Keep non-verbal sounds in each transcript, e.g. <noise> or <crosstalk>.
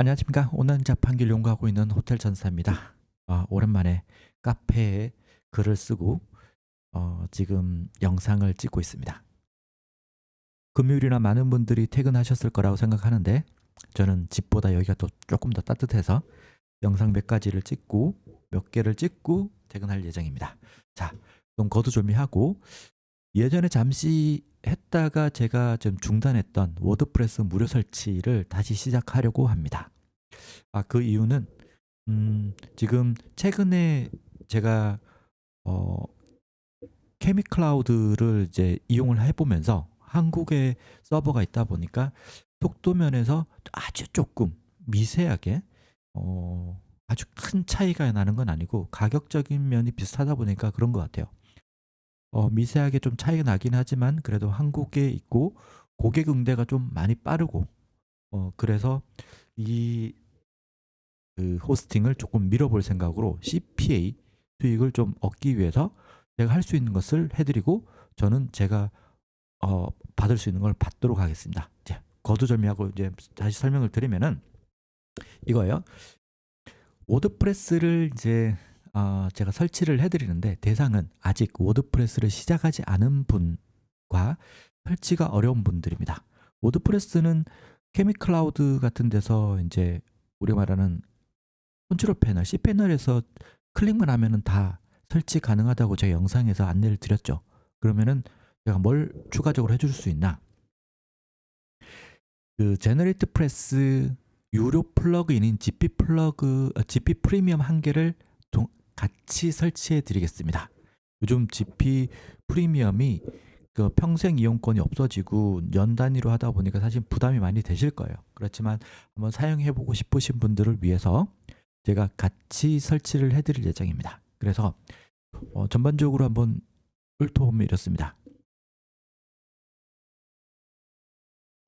안녕하십니까. 오늘 자판기를 연구하고 있는 호텔 전사입니다. 아, 오랜만에 카페에 글을 쓰고 어, 지금 영상을 찍고 있습니다. 금요일이나 많은 분들이 퇴근하셨을 거라고 생각하는데 저는 집보다 여기가 또 조금 더 따뜻해서 영상 몇 가지를 찍고 몇 개를 찍고 퇴근할 예정입니다. 자, 좀 거두절미하고 예전에 잠시 했다가 제가 좀 중단했던 워드프레스 무료 설치를 다시 시작하려고 합니다. 아, 그 이유는 음, 지금 최근에 제가 어, 케미클라우드를 이제 이용을 해보면서 한국에 서버가 있다 보니까 속도 면에서 아주 조금 미세하게 어, 아주 큰 차이가 나는 건 아니고 가격적인 면이 비슷하다 보니까 그런 것 같아요. 어, 미세하게 좀 차이가 나긴 하지만 그래도 한국에 있고 고객 응대가 좀 많이 빠르고 어, 그래서 이 그 호스팅을 조금 밀어볼 생각으로 CPA 수익을 좀 얻기 위해서 제가 할 수 있는 것을 해드리고 저는 제가 어, 받을 수 있는 걸 받도록 하겠습니다. 이제 거두절미하고 이제 다시 설명을 드리면은 이거예요. 워드프레스를 이제 어, 제가 설치를 해드리는데 대상은 아직 워드프레스를 시작하지 않은 분과 설치가 어려운 분들입니다. 워드프레스는 케미클라우드 같은 데서 이제 우리가 말하는 컨트롤 패널, C 패널에서 클릭만 하면은 다 설치 가능하다고 제가 영상에서 안내를 드렸죠. 그러면은 제가 뭘 추가적으로 해줄 수 있나? 그 제너레이트 프레스 유료 플러그인인 GP 플러그 어, GP 프리미엄 한 개를 동, 같이 설치해 드리겠습니다. 요즘 GP 프리미엄이 그 평생 이용권이 없어지고 연 단위로 하다 보니까 사실 부담이 많이 되실 거예요. 그렇지만 한번 사용해 보고 싶으신 분들을 위해서 제가 같이 설치를 해 드릴 예정입니다. 그래서 어, 전반적으로 한번 훑어보면 이렇습니다.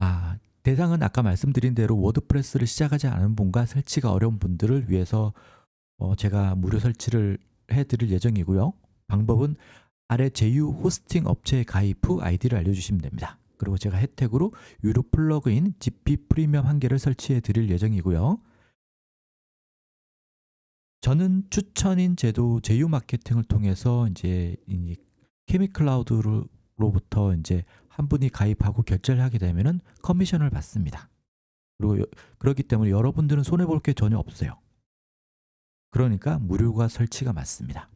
아, 대상은 아까 말씀드린 대로 워드프레스를 시작하지 않은 분과 설치가 어려운 분들을 위해서 어, 제가 무료 설치를 해드릴 예정이고요. 방법은 아래 제휴 호스팅 업체에 가입 후 아이디를 알려주시면 됩니다. 그리고 제가 혜택으로 유료 플러그인 GP 프리미엄 한 개를 설치해 드릴 예정이고요. 저는 추천인 제도 제휴 마케팅을 통해서 이제 이 케미클라우드로부터 이제 한 분이 가입하고 결제를 하게 되면은 커미션을 받습니다. 그리고 여, 그렇기 때문에 여러분들은 손해 볼 게 전혀 없어요. 그러니까 무료가 설치가 맞습니다.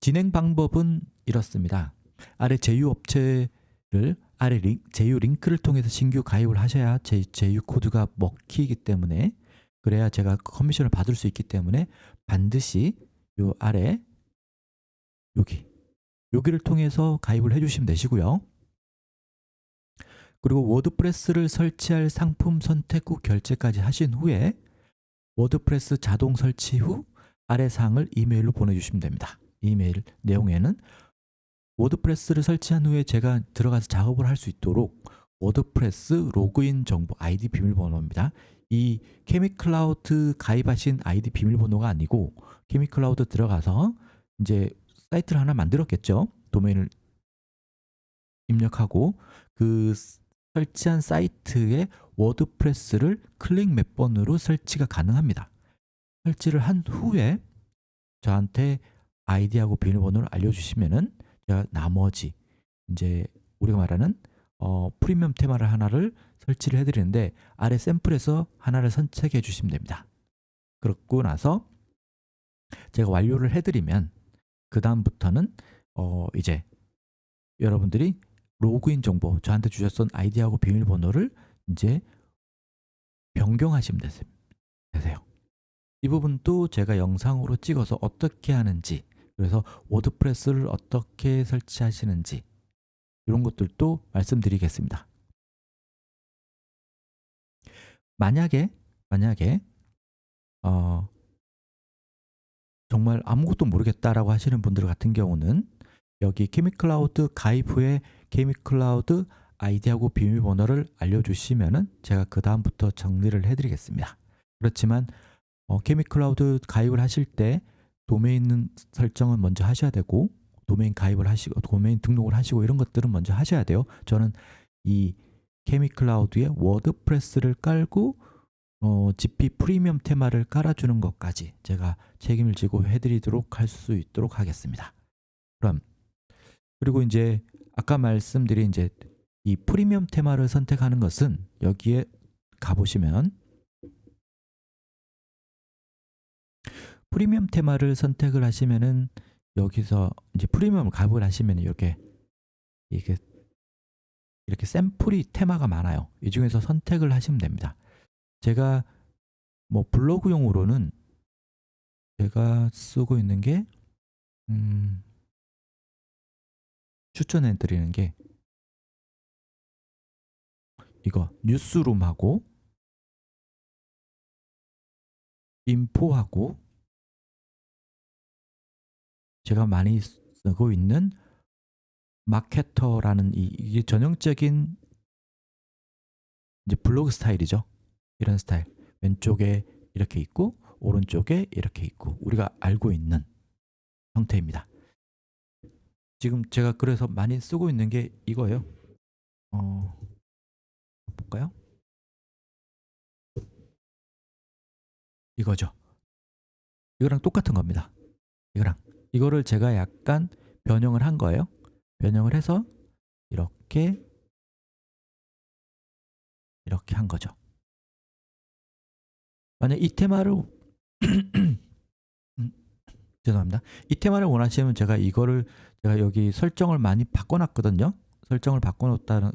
진행 방법은 이렇습니다. 아래 제휴 업체를 아래 링, 제휴 링크를 통해서 신규 가입을 하셔야 제, 제휴 코드가 먹히기 때문에 그래야 제가 커미션을 받을 수 있기 때문에 반드시 요 아래 여기 여기를 통해서 가입을 해주시면 되시고요. 그리고 워드프레스를 설치할 상품 선택 후 결제까지 하신 후에 워드프레스 자동 설치 후 아래 사항을 이메일로 보내주시면 됩니다. 이메일 내용에는 워드프레스를 설치한 후에 제가 들어가서 작업을 할 수 있도록 워드프레스 로그인 정보 아이디 비밀번호입니다. 이 케미클라우드 가입하신 아이디 비밀번호가 아니고 케미클라우드 들어가서 이제 사이트를 하나 만들었겠죠. 도메인을 입력하고 그 설치한 사이트에 워드프레스를 클릭 몇 번으로 설치가 가능합니다. 설치를 한 후에 저한테 아이디하고 비밀번호를 알려주시면은 제가 나머지 이제 우리가 말하는 어, 프리미엄 테마를 하나를 설치를 해드리는데 아래 샘플에서 하나를 선택해 주시면 됩니다. 그렇고 나서 제가 완료를 해드리면 그 다음부터는 어, 이제 여러분들이 로그인 정보 저한테 주셨던 아이디하고 비밀번호를 이제 변경하시면 되세요. 이 부분도 제가 영상으로 찍어서 어떻게 하는지 그래서 워드프레스를 어떻게 설치하시는지 이런 것들도 말씀드리겠습니다. 만약에 만약에 어, 정말 아무것도 모르겠다라고 하시는 분들 같은 경우는 여기 케미클라우드 가입 후에 케미클라우드 아이디하고 비밀번호를 알려주시면은 제가 그 다음부터 정리를 해드리겠습니다. 그렇지만 어, 케미클라우드 가입을 하실 때 도메인 설정은 먼저 하셔야 되고 도메인 가입을 하시고 도메인 등록을 하시고 이런 것들은 먼저 하셔야 돼요. 저는 이 케미클라우드에 워드프레스를 깔고 어, GP 프리미엄 테마를 깔아주는 것까지 제가 책임을 지고 해드리도록 할 수 있도록 하겠습니다. 그럼 그리고 이제 아까 말씀드린 이제 이 프리미엄 테마를 선택하는 것은 여기에 가보시면 프리미엄 테마를 선택을 하시면은 여기서 이제 프리미엄 가입을 하시면 이렇게 이게 이렇게 샘플이 테마가 많아요. 이 중에서 선택을 하시면 됩니다. 제가 뭐 블로그용으로는 제가 쓰고 있는 게 음, 추천해 드리는 게 이거 뉴스룸하고 인포하고 제가 많이 쓰고 있는 마케터라는 이, 이게 전형적인 이제 블로그 스타일이죠. 이런 스타일. 왼쪽에 이렇게 있고 오른쪽에 이렇게 있고 우리가 알고 있는 형태입니다. 지금 제가 그래서 많이 쓰고 있는 게 이거예요. 어, 볼까요? 이거죠. 이거랑 똑같은 겁니다. 이거랑 이거를 제가 약간 변형을 한 거예요. 변형을 해서 이렇게 이렇게 한 거죠. 만약 이 테마를 음, <clears throat> 죄송합니다. 이 테마를 원하시면 제가 이거를 제가 여기 설정을 많이 바꿔놨거든요. 설정을 바꿔놓다는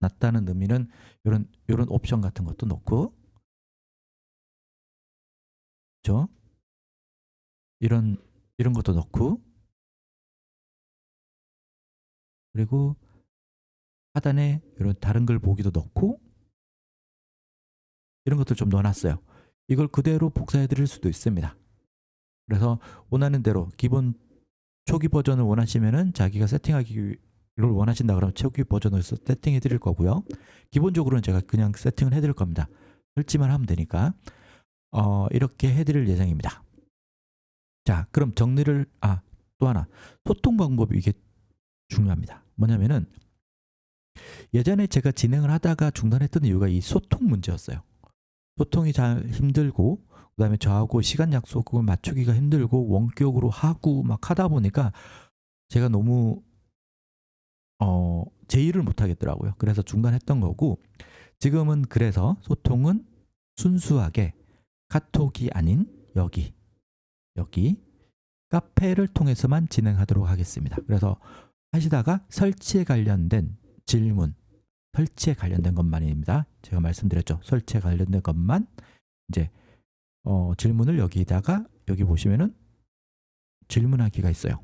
놨다는 의미는 이런 이런 옵션 같은 것도 넣고, 죠 이런 이런 것도 넣고, 그리고 하단에 이런 다른 글 보기도 넣고, 이런 것들 좀 넣어놨어요. 이걸 그대로 복사해 드릴 수도 있습니다. 그래서 원하는 대로 기본 초기 버전을 원하시면은 자기가 세팅하기를 원하신다 그러면 초기 버전을 세팅해 드릴 거고요. 기본적으로는 제가 그냥 세팅을 해 드릴 겁니다. 설치만 하면 되니까 어, 이렇게 해 드릴 예정입니다. 자, 그럼 정리를 아, 또 하나. 소통 방법이 이게 중요합니다. 뭐냐면은 예전에 제가 진행을 하다가 중단했던 이유가 이 소통 문제였어요. 소통이 잘 힘들고 그다음에 저하고 시간 약속을 맞추기가 힘들고 원격으로 하고 막 하다 보니까 제가 너무 어, 제 일을 못 하겠더라고요. 그래서 중단했던 거고 지금은 그래서 소통은 순수하게 카톡이 아닌 여기 여기 카페를 통해서만 진행하도록 하겠습니다. 그래서 하시다가 설치에 관련된 질문 설치에 관련된 것만입니다. 제가 말씀드렸죠. 설치에 관련된 것만 이제 어, 질문을 여기다가 여기 보시면은 질문하기가 있어요.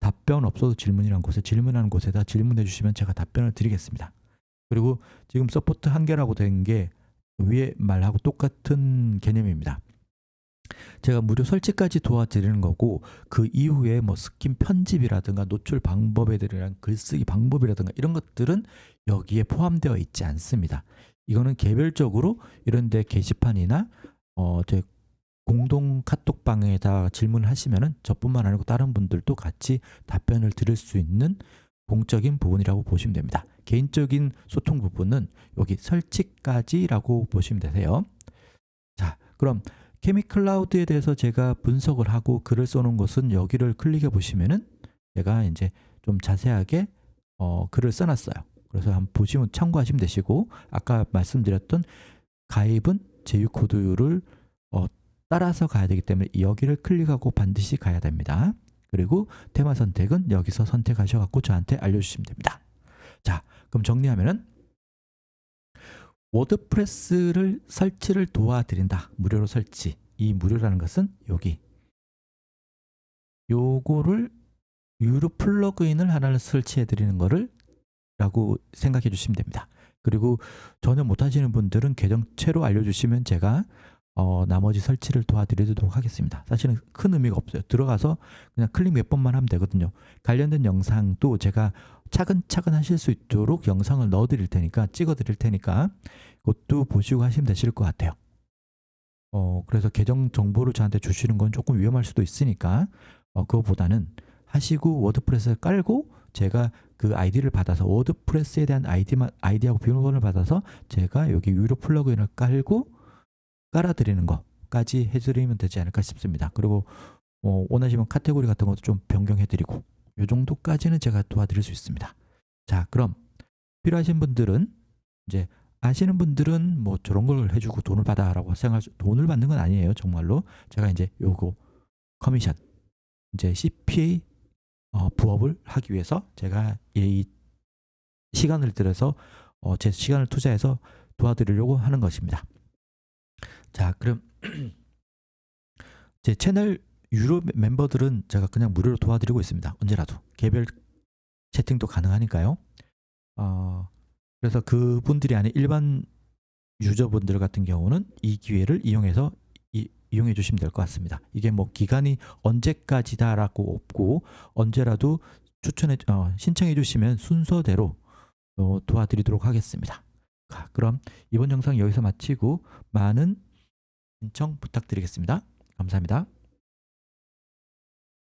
답변 없어도 질문이라는 곳에 질문하는 곳에다 질문해 주시면 제가 답변을 드리겠습니다. 그리고 지금 서포트 한 개라고 된 게 위에 말하고 똑같은 개념입니다. 제가 무료 설치까지 도와드리는 거고 그 이후에 뭐 스킨 편집이라든가 노출 방법에 대한 글쓰기 방법이라든가 이런 것들은 여기에 포함되어 있지 않습니다. 이거는 개별적으로 이런 데 게시판이나 어, 제 공동 카톡방에다 질문하시면은 저뿐만 아니고 다른 분들도 같이 답변을 드릴 수 있는 공적인 부분이라고 보시면 됩니다. 개인적인 소통 부분은 여기 설치까지라고 보시면 되세요. 자, 그럼 케미클라우드에 대해서 제가 분석을 하고 글을 써놓은 것은 여기를 클릭해 보시면은 제가 이제 좀 자세하게 어, 글을 써놨어요. 그래서 한번 보시면 참고하시면 되시고 아까 말씀드렸던 가입은 제휴 코드를 어, 따라서 가야 되기 때문에 여기를 클릭하고 반드시 가야 됩니다. 그리고 테마 선택은 여기서 선택하셔 갖고 저한테 알려주시면 됩니다. 자, 그럼 정리하면은 워드프레스를 설치를 도와드린다. 무료로 설치. 이 무료라는 것은 여기 요거를 유료 플러그인을 하나를 설치해 드리는 거를 라고 생각해 주시면 됩니다. 그리고 전혀 못 하시는 분들은 계정체로 알려주시면 제가 어, 나머지 설치를 도와드리도록 하겠습니다. 사실은 큰 의미가 없어요. 들어가서 그냥 클릭 몇 번만 하면 되거든요. 관련된 영상도 제가 차근차근 하실 수 있도록 영상을 넣어 드릴 테니까 찍어 드릴 테니까 그것도 보시고 하시면 되실 것 같아요. 어, 그래서 계정 정보를 저한테 주시는 건 조금 위험할 수도 있으니까 어, 그거보다는 하시고 워드프레스를 깔고 제가 그 아이디를 받아서 워드프레스에 대한 아이디만 아이디하고 비밀번호를 받아서 제가 여기 유료 플러그인을 깔고 깔아드리는 거까지 해드리면 되지 않을까 싶습니다. 그리고 뭐 원하시면 카테고리 같은 것도 좀 변경해드리고 요 정도까지는 제가 도와드릴 수 있습니다. 자, 그럼 필요하신 분들은 이제 아시는 분들은 뭐 저런 걸 해주고 돈을 받아라고 생각할 수, 돈을 받는 건 아니에요. 정말로 제가 이제 요거 커미션 이제 CPA 어, 부업을 하기 위해서 제가 이 시간을 들여서 어, 제 시간을 투자해서 도와드리려고 하는 것입니다. 자, 그럼 <clears throat> 제 채널 유료 멤버들은 제가 그냥 무료로 도와드리고 있습니다. 언제라도 개별 채팅도 가능하니까요. 어, 그래서 그분들이 아닌 일반 유저분들 같은 경우는 이 기회를 이용해서 이, 이용해 주시면 될 것 같습니다. 이게 뭐 기간이 언제까지다라고 없고 언제라도 추천해 어, 신청해 주시면 순서대로 어, 도와드리도록 하겠습니다. 자, 그럼 이번 영상 여기서 마치고 많은 신청 부탁드리겠습니다. 감사합니다.